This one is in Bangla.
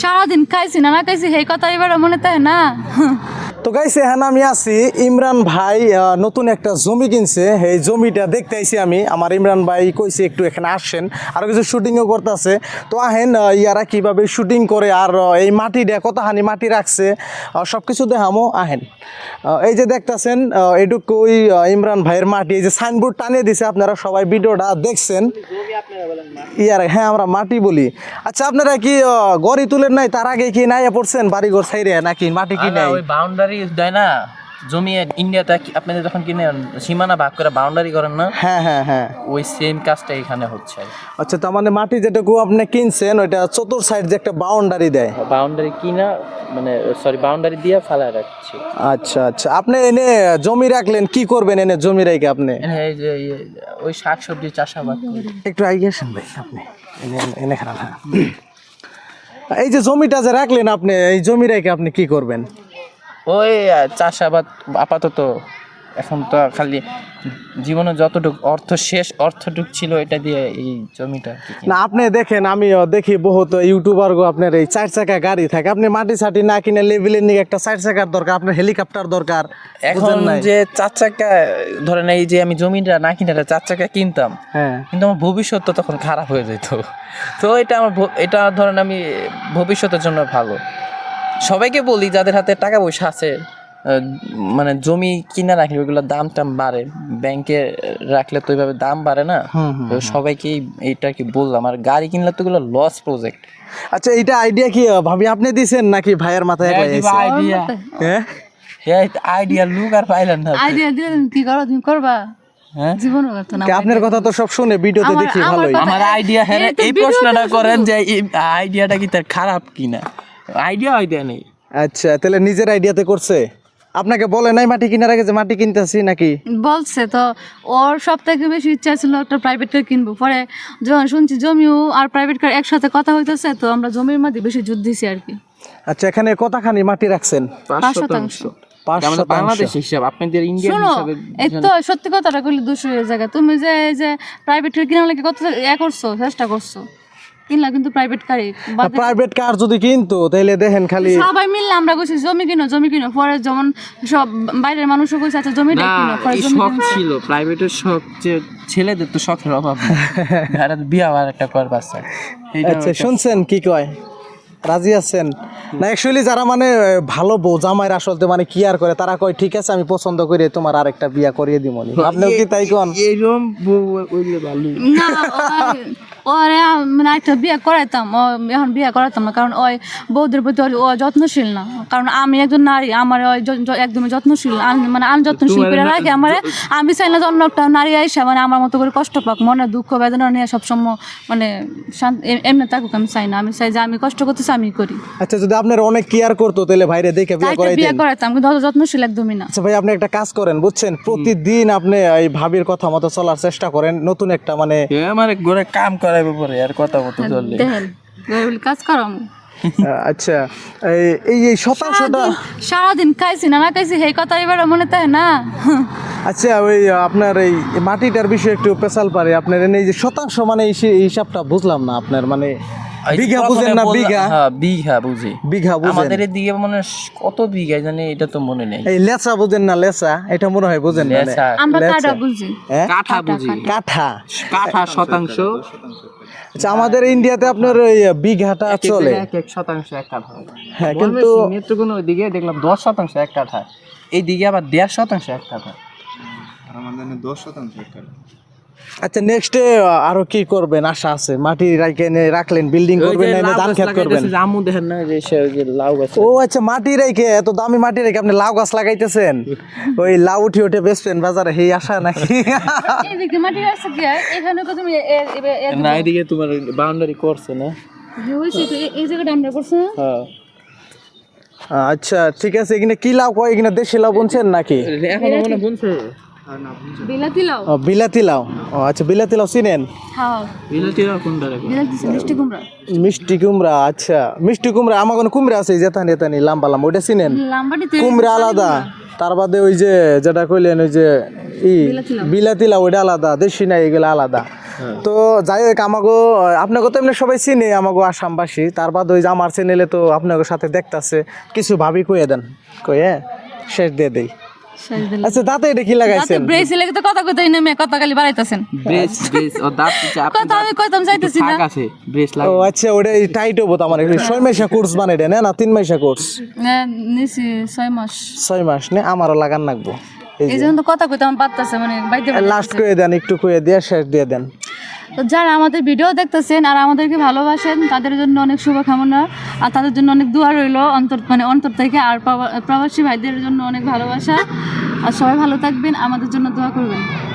সারাদিন খাইছি নানা খাইছি সেই কথা এবার মনে তাই না? তো গাইছে হ্যাঁ আমি আছি। ইমরান ভাই নতুন একটা জমি কিনছে। এই জমিটা দেখতে আইছি আমি। আমার ইমরান ভাই কইছে একটু এখানে আসছেন আরও কিছু শুটিংও করতেছে। তো আহেন ইয়ারা কীভাবে শুটিং করে আর এই মাটিটা কতখানি মাটি রাখছে সব কিছু দেখামো। আহেন এই যে দেখতাছেন এটুকু ওই ইমরান ভাইয়ের মাটি। এই যে সাইনবোর্ড টানিয়ে দিছে আপনারা সবাই ভিডিওটা দেখছেন। ইয়ার হ্যাঁ আমরা মাটি বলি। আচ্ছা আপনারা কি গড়ি তুলেন নাই? তার আগে কি নাই পড়ছেন বাড়ি ঘর সাইরে নাকি মাটি কি নাই ওই বাউন্ডারি দেয় না? জমি ইন্ডিয়াতে আপনাদের যখন কিনে সীমানা ভাগ করে বাউন্ডারি করেন না? হ্যাঁ হ্যাঁ হ্যাঁ। ওই সেম কাজটা এখানে হচ্ছে। আচ্ছা তার মানে মাটি যেটুকু আপনি কিনছেন ওইটা চতুর সাইড যে একটা বাউন্ডারি দেয়। বাউন্ডারি কিনা মানে সরি বাউন্ডারি দিয়ে ফালা রাখছি। আচ্ছা আচ্ছা। আপনি এনে জমি রাখলেন কি করবেন এনে জমি রেখে আপনি? এই যে ওই শাক সবজি চাষাবাদ একটু আগে আসেন ভাই আপনি। এনে এনে খারাপ হ্যাঁ। এই যে জমিটা যে রাখলেন আপনি এই জমি রেখে আপনি কি করবেন? ওই চাষাবাদ আপাতত এখন তো খালি জীবনে যতটুকু অর্থ শেষ অর্থটুক ছিল এটা দিয়ে এই জমিটা। না আপনি দেখেন আমিও দেখি বহুত ইউটিউবার গো আপনার এই চার চাকা গাড়ি থাকে। আপনি মাটি সাটি না কিনে লেভেলের নিয়ে একটা চার চাকার দরকার আপনার হেলিকপ্টার দরকার এখন যে চার চাকা ধরেন এই যে আমি জমিটা না কিনে চার চাকা কিনতাম হ্যাঁ। কিন্তু আমার ভবিষ্যৎ তো তখন খারাপ হয়ে যেত। তো এটা আমার এটা ধরেন আমি ভবিষ্যতের জন্য ভালো। সবাইকে বলি যাদের হাতে টাকা পয়সা আছে মানে জমি কিনা রাখলে ওইগুলোর দাম টাম বাড়ে। ব্যাংকে রাখলে তো ওইভাবে দাম বাড়ে না। হুম, হুম, তো সবাইকে এইটা কি বললাম। আর গাড়ি কিনলে তো ওগুলো লস প্রজেক্ট আচ্ছা এইটা আইডিয়া কি? ভাবি আপনি দিছেন নাকি ভাইয়ের মাথায়? আইডিয়া হ্যাঁ? আইডিয়া লুক আর পাইলেন না আইডিয়া দিয়ে দিন, কি করো তুমি করবা? হ্যাঁ? আপনার কথা তো সব শুনে ভিডিওতে দেখি ভালোই। আমার আইডিয়া হ্যাঁ এই প্রশ্নটা করেন যে আইডিয়াটা কি তার খারাপ কিনা? আইডিয়া আইডিয়া নেই। আচ্ছা তাহলে নিজের আইডিয়াতে করছে? আপনাকে বলে নাই মাটি কিনার আগে যে মাটি কিনতেছি নাকি? বলছে তো ওর সব থেকে বেশি ইচ্ছা ছিল একটা প্রাইভেট কার কিনবো। পরে যখন শুনছি জমিও আর প্রাইভেট কার একসাথে কথা হইতেছে তো আমরা জমির মধ্যে বেশি যুদ্ধ দিছি আর কি। আচ্ছা এখানে কতখানি মাটি রাখছেন? পাঁচ শতাংশ। পাঁচ আমাদের শতাংশ। বাংলাদেশ হিসাব আপনাদের ইন্ডিয়ান হিসাবে এই তো সত্যি কথাটা কইলে দুশো জায়গা তুমি যে এই যে প্রাইভেট কার কিনা লাগে কত এ করছ চেষ্টা করছ? কিনলা কিন্তু প্রাইভেট কারে প্রাইভেট কার যদি কিনতো তাহলে দেখেন খালি সবাই মিললে আমরা কইছি জমি কিনো জমি কিনো। পরে যেমন সব বাইরের মানুষও কইছে আচ্ছা জমি কিনো। পরে জমি শখ ছিল প্রাইভেটের শখ যে ছেলেদের তো শখের অভাব আর বিয়া আর একটা করবার আচ্ছা শুনছেন কি কয়? রাজি আছেন? না অ্যাকচুয়ালি যারা মানে ভালো বউ জামাইয়ের আসলতে মানে কি আর করে তারা কয় ঠিক আছে আমি পছন্দ করে তোমার আরেকটা বিয়া করিয়ে দিব আপনিও কি তাই কোন? এইরকম বউ ওইলে ভালো না ওই- ওরে মানে একটা বিয়ে করাইতাম ও এখন বিয়ে করাইতাম না কারণ ওই বৌদের প্রতি ওর- ও যত্নশীল না। কারণ আমি একজন নারী আমার ওই একদমই যত্নশীল আন- মানে আনযত্নশীল করে রাখে আমার আমি চাই না যে অন্য একটা নারী আইসা মানে আমার মতো করে কষ্ট পাক মনে দুঃখ বেদনা নিয়ে সবসময় মানে শান্ত এমনি থাকুক আমি চাই না। আমি চাই যে আমি কষ্ট আমি করি। আচ্ছা যদি আপনার অনেক কেয়ার করতো তাহলে ভাইরে দেখে বিয়ে তো বিয়ে করাইতাম কিন্তু অত যত্নশীল একদমই না। আচ্ছা ভাই আপনি একটা কাজ করেন বুঝছেন? প্রতিদিন আপনি এই ভাবির কথা মতো চলার চেষ্টা করেন নতুন একটা মানে আমার ঘরে কাম করাইবে পরে আর কথা মতো চললে। দেখেন কাজ করো আমি। আহ, আচ্ছা এই- এই শতাংশটা সারাদিন খাইছি না না খাইছি সেই কথা এবার মনে তাই না? আচ্ছা ওই আপনার এই মাটিটার বিষয়ে একটু পেশাল পারে আপনার এই যে শতাংশ মানে এই হিসাবটা বুঝলাম না আপনার মানে বিঘা বুঝেন না বিঘা? হ্যাঁ বিঘা বুঝি। বিঘা বুঝেন। আমাদের এদিকে মানে কত বিঘা জানি এটা তো মনে নেই। এই লেচা বুঝেন না লেচা এটা মনে হয় বুঝেন না আমরা। কাটা বুঝি। হ্যাঁ? কাঠা বুঝি। কাঠা কাঠা শতাংশ। আচ্ছা আমাদের ইন্ডিয়াতে আপনার ওই বিঘাটা চলে। এক এক শতাংশ এক কাঠা। হ্যাঁ কিন্তু নেত্রকোনা ওইদিকে দেখলাম দশ শতাংশ এক কাঠা। এইদিকে আবার দেড় শতাংশ এক কাঠা। আচ্ছা নেক্সটে আরও কি করবেন? আশা আছে। মাটি রাখে রাখলেন বিল্ডিং করবেন না ধান খেত করবেন। আমু দেখেন না যে সে ওই যে লাউ গাছ ও আচ্ছা মাটি রেখে এত দামি মাটি আপনি লাউ গাছ লাগাইতেছেন? ওই লাউ উঠে উঠে বেচবেন বাজারে আশা নাকি? মাটি আছে কি এখানে তো তুমি না এদিকে তোমার বাউন্ডারি করছে না। হইছে তো এই জায়গাটা আমরা করছি না? হ্যাঁ। আচ্ছা ঠিক আছে এখানে কি লাউ কয়? এখানে দেশি লাউ বুনছেন নাকি? এখন মনে বুনছে। বিলাতি লাউ। ও, বিলাতি লাউ। ও আচ্ছা বিলাতি লাউ চিনেন? হ্যাঁ। বিলতি বিলাতি মিষ্টি কুমড়া। মিষ্টি কুমড়া আচ্ছা। মিষ্টি কুমড়া আমার কোনো কুমড়া আছে জেতানি এতানি লাম্বা লাম্বা ওইটা চিনেন? কুমড়া আলাদা। তার বাদে ওই যে যেটা কইলেন ওই যে ই বিলাতি লাউ। ওইটা আলাদা দেশি নাই এগুলো আলাদা। তো যাই হোক আমাগো আপনাকে তো এমনি সবাই চিনে আমাগো আসামবাসী। তার বাদ ওই যে আমার চ্যানেলে তো আপনাদের সাথে দেখতাছে। কিছু ভাবি কইয়ে দেন। কইয়ে শেষ দিয়ে দেই। আচ্ছা দাঁতে এটা কি লাগাইছেন? ব্রেস লেগে তো কথা কইতাই নেমে কথা খালি বাড়াইতাছেন। ব্রেস ব্রেস ও দাঁত হচ্ছে কথা আমি কইতাম চাইতেছি না। আছে ব্রেস ও আচ্ছা ওটা টাইট হব তো একটু ছয় মাসা কোর্স বানাই দেন না তিন মাসা কোর্স না, নিছি ছয় মাস। ছয় মাস নে আমারও লাগান লাগবো এই এই জন্য তো কথা কইতে আমার পারতাছে মানে বাইতে লাস্ট করে দেন একটু করে দিয়ে শেষ দিয়ে দেন। তো যারা আমাদের ভিডিও দেখতেছেন আর আমাদেরকে ভালোবাসেন, তাদের জন্য অনেক শুভকামনা। আর তাদের জন্য অনেক দোয়া রইল অন্তর মানে অন্তর থেকে আর প্রবা- প্রবাসী ভাইদের জন্য অনেক ভালোবাসা। আর সবাই ভালো থাকবেন, আমাদের জন্য দোয়া করবেন।